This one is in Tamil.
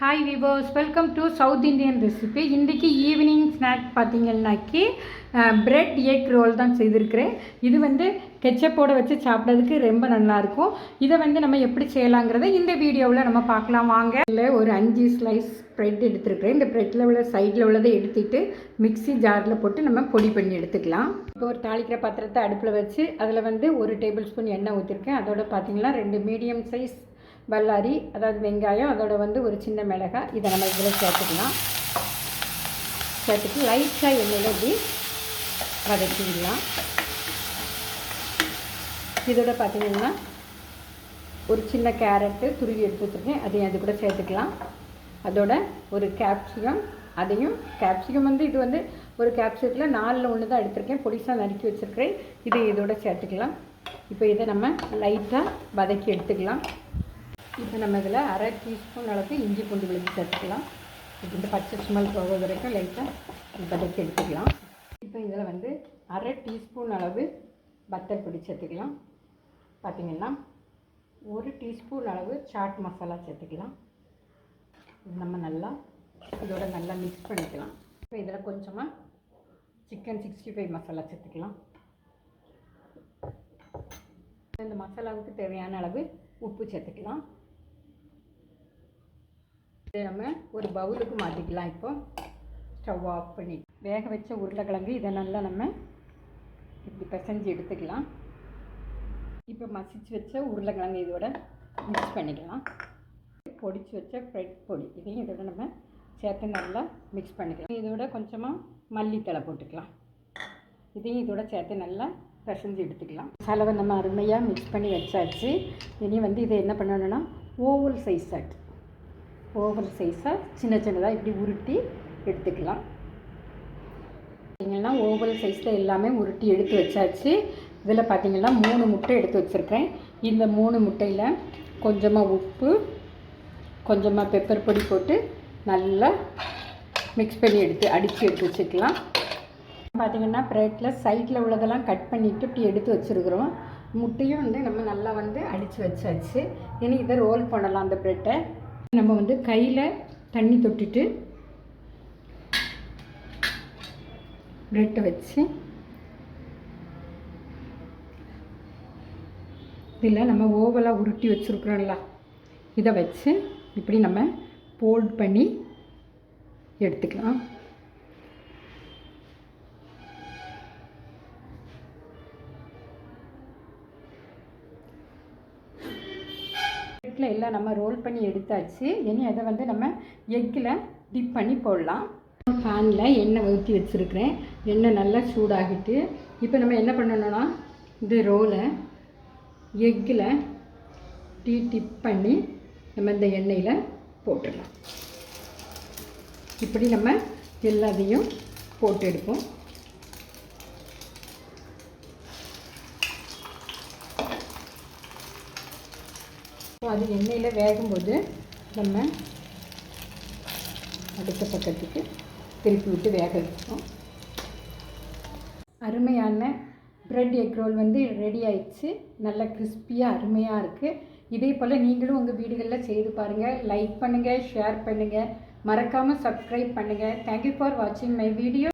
Hi viewers welcome to South Indian recipe இன்றைக்கி ஈவினிங் ஸ்நாக் பார்த்தீங்கன்னாக்கி பிரெட் எக் ரோல் தான் செய்திருக்கிறேன். இது வந்து கெச்சப்போட வச்சு சாப்பிட்றதுக்கு ரொம்ப நல்லாயிருக்கும். இதை வந்து நம்ம எப்படி செய்யலாங்கிறத இந்த வீடியோவில் நம்ம பார்க்கலாம். வாங்க. இல்லை ஒரு அஞ்சு ஸ்லைஸ் ப்ரெட் எடுத்துருக்குறேன். இந்த ப்ரெட்டில் உள்ள சைடில் உள்ளதை எடுத்துட்டு மிக்ஸி ஜாரில் போட்டு நம்ம பொடி பண்ணி எடுத்துக்கலாம். இப்போ ஒரு தாளிக்கிற பாத்திரத்தை அடுப்பில் வச்சு அதில் வந்து ஒரு டேபிள் ஸ்பூன் எண்ணெய் ஊற்றிருக்கேன். அதோட பார்த்தீங்கன்னா ரெண்டு மீடியம் சைஸ் பல்லாரி அதாவது வெங்காயம் அதோட வந்து ஒரு சின்ன மிளகாய். இதை நம்ம இதில் சேர்த்துக்கலாம். சேர்த்துட்டு லைட்டாக எண்ணெயில் இப்படி வதக்கிடலாம். இதோட பார்த்திங்கன்னா ஒரு சின்ன கேரட்டு துருவி எடுத்து வச்சுருக்கேன். அதையும் அது கூட சேர்த்துக்கலாம். அதோட ஒரு கேப்சிகம் அதையும் கேப்சிகம் வந்து இது வந்து ஒரு கேப்சிகத்தில் நாலில் ஒன்று தான் எடுத்திருக்கேன். பொடிசாக நறுக்கி வச்சுருக்கிறேன். இதை இதோட சேர்த்துக்கலாம். இப்போ இதை நம்ம லைட்டாக வதக்கி எடுத்துக்கலாம். இப்போ நம்ம இதில் அரை டீஸ்பூன் அளவுக்கு இஞ்சி பூண்டு விழுந்து சேர்த்துக்கலாம் இப்போ இந்த பச்சை ஸ்மெல் போக வரைக்கும் லைட்டாக வதக்கி எடுத்துக்கலாம். இப்போ இதில் வந்து அரை டீஸ்பூன் அளவு பத்தல் பொடி சேர்த்துக்கலாம். பார்த்திங்கன்னா ஒரு டீஸ்பூன் அளவு சாட் மசாலா சேர்த்துக்கலாம். இது நம்ம நல்லா இதோட நல்லா மிக்ஸ் பண்ணிக்கலாம். இப்போ இதில் கொஞ்சமாக சிக்கன் சிக்ஸ்டி ஃபைவ் மசாலா சேர்த்துக்கலாம். இந்த மசாலாவுக்கு தேவையான அளவு உப்பு சேர்த்துக்கலாம். இதை நம்ம ஒரு பவுலுக்கு மாற்றிக்கலாம் இப்போ. ஸ்டவ் ஆஃப் பண்ணி. வேக வச்ச உருளைக்கிழங்கு இதை நல்லா நம்ம இப்படி பிசைஞ்சு எடுத்துக்கலாம். இப்போ மசிச்சு வச்ச உருளைக்கிழங்கு இதோட மிக்ஸ் பண்ணிக்கலாம். பொடிச்சு வச்ச ஃப்ரெட் பொடி இதையும் இதோட நம்ம சேர்த்து நல்லா மிக்ஸ் பண்ணிக்கலாம். இதோட கொஞ்சமாக மல்லித்தலை போட்டுக்கலாம். இதையும் இதோட சேர்த்து நல்லா பிசைஞ்சு எடுத்துக்கலாம். மசாலாவை நம்ம அருமையாக மிக்ஸ் பண்ணி வச்சாச்சு. இனி வந்து இதை என்ன பண்ணணும்னா ஓவல் சைஸ் செட் ஓவர் சைஸாக சின்ன சின்னதாக இப்படி உருட்டி எடுத்துக்கலாம். பார்த்தீங்கன்னா ஓவல் சைஸில் எல்லாமே உருட்டி எடுத்து வச்சாச்சு. இதில் பார்த்தீங்கன்னா மூணு முட்டை எடுத்து வச்சுருக்கேன் இந்த மூணு முட்டையில் கொஞ்சமாக உப்பு கொஞ்சமாக பெப்பர் பொடி போட்டு நல்லா மிக்ஸ் பண்ணி எடுத்து அடித்து எடுத்து வச்சுக்கலாம். பார்த்திங்கன்னா ப்ரெட்டில் சைடில் உள்ளதெல்லாம் கட் பண்ணிவிட்டு இப்படி எடுத்து வச்சுருக்குறோம். முட்டையும் வந்து நம்ம நல்லா வந்து அடித்து வச்சாச்சு. இனி இதை ரோல் பண்ணலாம் அந்த ப்ரெட்டை நம்ம வந்து கையில் தண்ணி தொட்டுட்டு ப்ரெட்டை வச்சு இதில் நம்ம ஓவலாக உருட்டி வச்சுருக்குறோம்ல இதை வச்சு இப்படி நம்ம போல்ட் பண்ணி எடுத்துக்கலாம். எக்கில் எல்லாம் நம்ம ரோல் பண்ணி எடுத்தாச்சு. இனி அதை வந்து நம்ம எக்கில் டிப் பண்ணி போடலாம். பேனில் எண்ணெய் ஊற்றி வச்சுருக்கிறேன். எண்ணெய் நல்லா சூடாகிட்டு இப்போ நம்ம என்ன பண்ணணும்னா இந்த ரோலை எக்கில் டீ டிப் பண்ணி நம்ம இந்த எண்ணெயில் போட்டுடலாம். இப்படி நம்ம எல்லாத்தையும் போட்டு எடுப்போம். அது எண்ணெயில் வேகும்போது நம்ம அடுத்த பக்கத்துக்கு திருப்பி விட்டு வேக வைக்கணும் அருமையான ப்ரெட் எக் ரோல் வந்து ரெடி ஆயிடுச்சு. நல்லா கிறிஸ்பியாக அருமையாக இருக்குது இதே போல் நீங்களும் உங்கள் வீடுகளில் செய்து பாருங்கள் லைக் பண்ணுங்கள் ஷேர் பண்ணுங்கள் மறக்காமல் சப்ஸ்கிரைப் பண்ணுங்கள் தேங்க்யூ ஃபார் வாட்சிங் மை வீடியோ